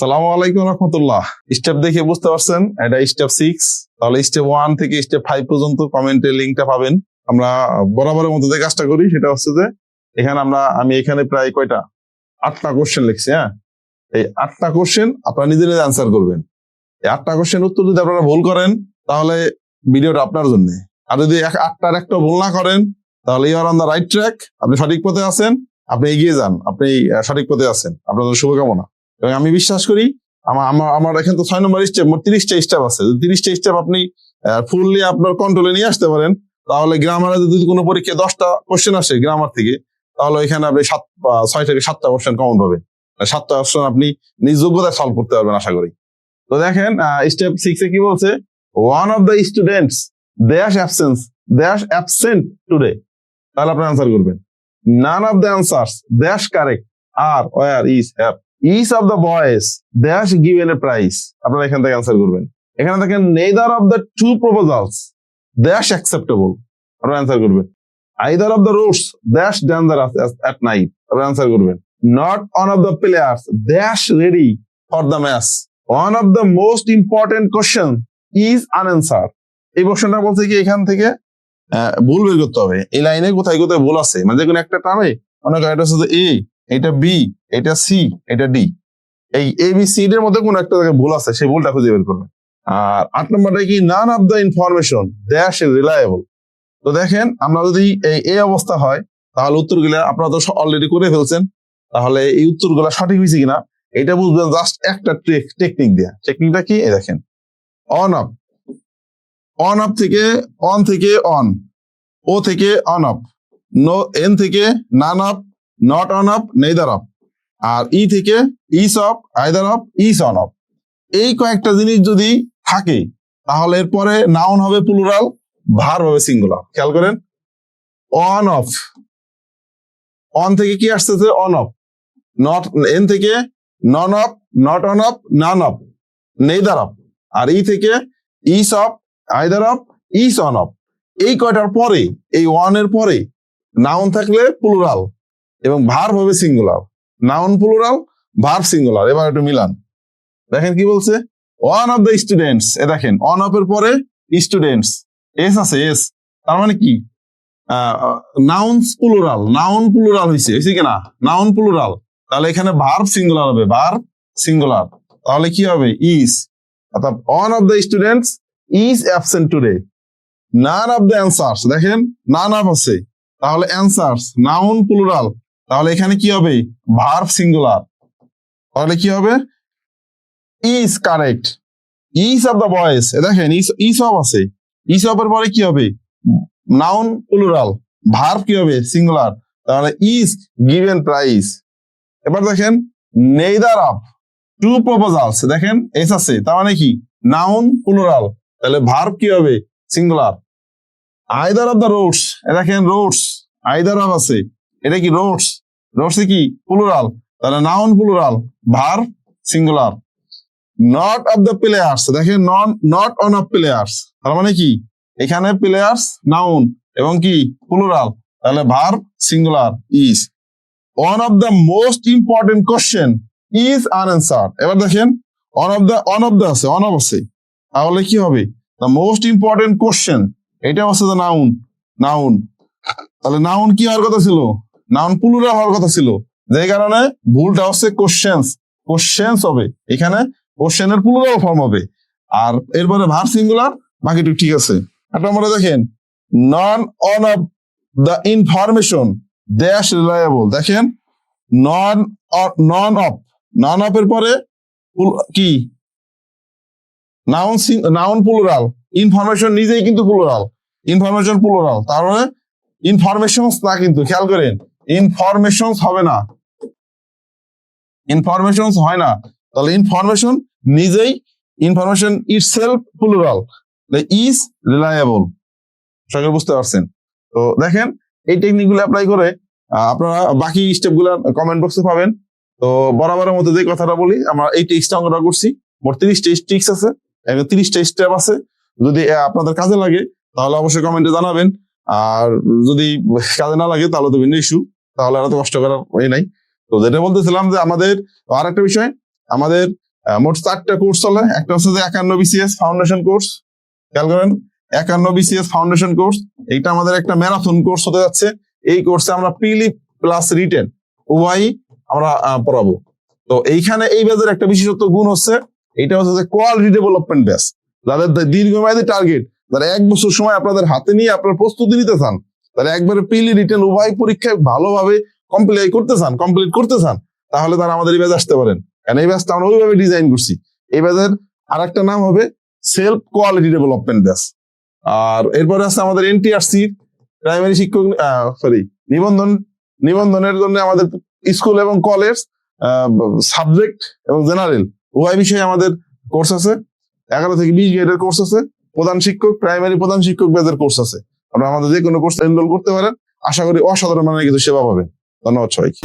সালাম আলাইকুম রহমতুল্লাহ। স্টেপ দেখে বুঝতে পারছেন, এটা স্টেপ সিক্স তাহলে স্টেপ ওয়ান থেকে স্টেপ ফাইভ পর্যন্ত কমেন্টের লিঙ্কটা পাবেন। আমরা বরাবরের মতো যে কাজটা করি, সেটা হচ্ছে যে, এখানে আমরা, আমি এখানে প্রায় কয়টা? আটটা কোশ্চেন লিখছি হ্যাঁ? এই আটটা কোশ্চেন আপনারা নিজে নিজে অ্যান্সার করবেন। এই আটটা কোশ্চেন উত্তর যদি আপনারা ভুল করেন, তাহলে ভিডিওটা আপনার জন্য। আর যদি এক- আটটার একটা ভুল না করেন, তাহলে you are on the right track আপনি সঠিক পথে আছেন, আপনি এগিয়ে যান, আপনি সঠিক পথে আছেন। আপনাদের শুভকামনা। এবং আমি বিশ্বাস করি আমার আমার এখানে তো ছয় নম্বর স্টেপ মোট তিরিশটা স্টেপ আছে। তিরিশটা স্টেপ আপনি ফুললি আপনার কন্ট্রোলে নিয়ে আসতে পারেন, তাহলে গ্রামারে যদি কোনো পরীক্ষায় দশটা কোশ্চেন আসে গ্রামার থেকে, তাহলে এখানে আপনি সাত ছয় থেকে সাতটা কোশ্চেন কমন পাবেন। সাতটা কোশ্চেন আপনি নিজ যোগ্যতায় সলভ করতে পারবেন আশা করি। তো দেখেন স্টেপ সিক্স কি বলছে? One of the students dash absence dash absent today তাহলে আপনি আনসার করবেন। None of the answers dash correct are were is have each of the boys dash given a price আপনারা এখান থেকে আনসার করবেন। এখানে দেখেন neither of the two proposals dash acceptable আপনারা আনসার করবেন। Either of the routes dash danger at night আপনারা answer করবেন। Not one of the players dash ready for the match one of the most important question is answer এই কোশ্চেনটা বলতে কি এখান থেকে ভুল বের করতে হবে। এই লাইনে কোথায় কোথায় ভুল আছে? মানে যে কোনো একটা টার্মে অনেক এটা হচ্ছে এ এটা বি এটা সি এটা ডি এই এ বি সি এর মধ্যে কোন একটা ভুল আছে, সেই ভুলটা খুঁজে বের করবেন আর আট নম্বরটা কি? None of the information dash is reliable তো দেখেন, আমরা যদি এই এই অবস্থা হয়, তাহলে উত্তরগুলো আপনারা তো অলরেডি করে ফেলছেন। তাহলে এই উত্তরগুলো সঠিক হয়েছে কিনা, এটা বুঝবেন জাস্ট একটা টেকনিক দিয়ে। টেকনিকটা কি? এই দেখেন। অন অফ অন অফ থেকে অন থেকে অন ও থেকে অন অফ নো এন থেকে none of not one of neither of আর ই থেকে each of either of each one of এই কয়েকটা জিনিস যদি থাকে, তাহলে এরপরে নাউন হবে প্লুরাল ভার হবে সিঙ্গুলার খেয়াল করেন? অন অফ অন থেকে কি আসতেছে? অন অফ নট এন থেকে none of not one of none of neither of আর ই থেকে each of either of each one of এই কয়টার পরে, এই ওয়ানের পরে নাউন থাকলে প্লুরাল এবং ভার্ব হবে singular noun plural verb singular এবার একটু মিলান। দেখেন কি বলছে? ওয়ান অফ দ্য স্টুডেন্টস এ দেখেন অন অফ এর পরে স্টুডেন্টস এস আছে এস তার মানে কি? নাউন্স প্লুরাল নাউন প্লুরাল হয়েছে হয়েছে কিনা নাউন প্লুরাল তাহলে এখানে ভার্ব সিঙ্গুলার হবে ভার্ব সিঙ্গুলার তাহলে কি হবে? ইস অর্থাৎ one of the students is absent today none of the answers দেখেন নান অফ আছে। তাহলে অ্যান্সার্স নাউন প্লুরাল তাহলে এখানে কি হবে? ভার্ব সিঙ্গুলার তাহলে কি হবে? Is correct each of the boys দেখেন ইস অফ আছে। ইস অফ এর পরে কি হবে? নাউন প্লুরাল ভার্ব কি হবে? সিঙ্গুলার তাহলে ইজ গিভেন প্রাইস এবার দেখেন নেইদার অফ টু প্রপোজালস দেখেন এস আছে। তার মানে কি? নাউন প্লুরাল তাহলে ভার্ব কি হবে? Singular either of the roads দেখেন রোডস আইদার অফ আছে। এটা কি রোডস রোডস কি? প্লুরাল তাহলে noun plural verb singular not of the players দেখেন none not one of players তার মানে কি? এখানে প্লেয়ার্স নাউন এবং কি? প্লুরাল তাহলে verb singular is one of the most important question is an answer এবার দেখেন one of the one of the আছে অন অফ আছে। তাহলে কি হবে? দ্য মোস্ট ইম্পর্টেন্ট কোশ্চেন এটা হচ্ছে দ্য নাউন নাউন তাহলে নাউন কি হওয়ার কথা ছিল? নাউন প্লুরাল হওয়ার কথা ছিল। যে কারণে ভুলটা হচ্ছে কোশ্চেন্স কোশ্চেন্স হবে। এখানে কোশ্চেনের প্লুরাল ফর্ম হবে। আর এরপরে ভার সিঙ্গুলার বাকিটুকু ঠিক আছে। এক নম্বরে দেখেন none one of the information dash reliable দেখেন none none of none of এর পরে কি? নাউন নাউন প্লুরাল ইনফরমেশন নিজেই কিন্তু প্লুরাল ইনফরমেশন প্লুরাল তাহলে ইনফরমেশন না কিন্তু, খেয়াল করেন। ইনফরমেশন হবে না। ইনফরমেশন হয় না। তাহলে ইনফরমেশন নিজেই information itself plural is reliable সকলে বুঝতে পারছেন? তো দেখেন, এই টেকনিকগুলো অ্যাপ্লাই করে আপনারা বাকি স্টেপগুলো কমেন্ট বক্সে পাবেন। তো বরাবরের মধ্যে যে কথাটা বলি, আমরা এই টেক্সটা অঙ্কটা করছি। মোট তিরিশটা টিক্স আছে তিরিশটা স্টেপ আছে। যদি আপনাদের কাজে লাগে, তাহলে অবশ্যই কমেন্টে জানাবেন। আর যদি কাজে না লাগে, তাহলে তো ভিন্ন ইস্যু তাহলে আর এত কষ্ট করার ওই নাই। তো যেটা বলতেছিলাম যে আমাদের আর একটা বিষয়, আমাদের মোট চারটা কোর্স চলে। একটা হচ্ছে যে একান্ন বিসিএস ফাউন্ডেশন কোর্স খেয়াল করেন, একান্ন বিসিএস ফাউন্ডেশন কোর্স এইটা আমাদের একটা ম্যারাথন কোর্স হতে যাচ্ছে। এই কোর্সে আমরা প্রিলি প্লাস রিটেন উভয়ই আমরা পড়াবো। তো এইখানে এই ব্যাচের একটা বিশেষত্ব গুণ হচ্ছে এটা হচ্ছে যে কোয়ালিটি ডেভেলপমেন্ট ব্যাচ। যাদের দীর্ঘমেয়াদী টার্গেট যারা এক বছর সময় আপনাদের হাতে নিয়ে আপনার প্রস্তুতি নিতে চান তারা একবারে প্রিলি রিটেন উভয় পরীক্ষায় ভালোভাবে কমপ্লিট করতে চান কমপ্লিট করতে চান, তাহলে তারা আমাদের এই ব্যাচ আসতে পারেন। কারণ এই ব্যাচটা আমরা ওইভাবে ডিজাইন করছি। এই ব্যাচের আর একটা নাম হবে সেলফ কোয়ালিটি ডেভেলপমেন্ট ব্যাচ আর এরপরে আছে আমাদের এনটিআরসি প্রাইমারি শিক্ষক সরি নিবন্ধন, নিবন্ধনের জন্য আমাদের স্কুল এবং কলেজ সাবজেক্ট এবং জেনারেল উভয় বিষয়ে আমাদের কোর্স আছে। এগারো থেকে বিশ গ্রেডের কোর্স আছে। প্রধান শিক্ষক প্রাইমারি প্রধান শিক্ষক ব্যাচের কোর্স আছে। আপনারা আমাদের যে কোনো কোর্স এনরোল করতে পারেন। আশা করি অসাধারণ মানের কিছু সেবা পাবেন। ধন্যবাদ সবাইকে।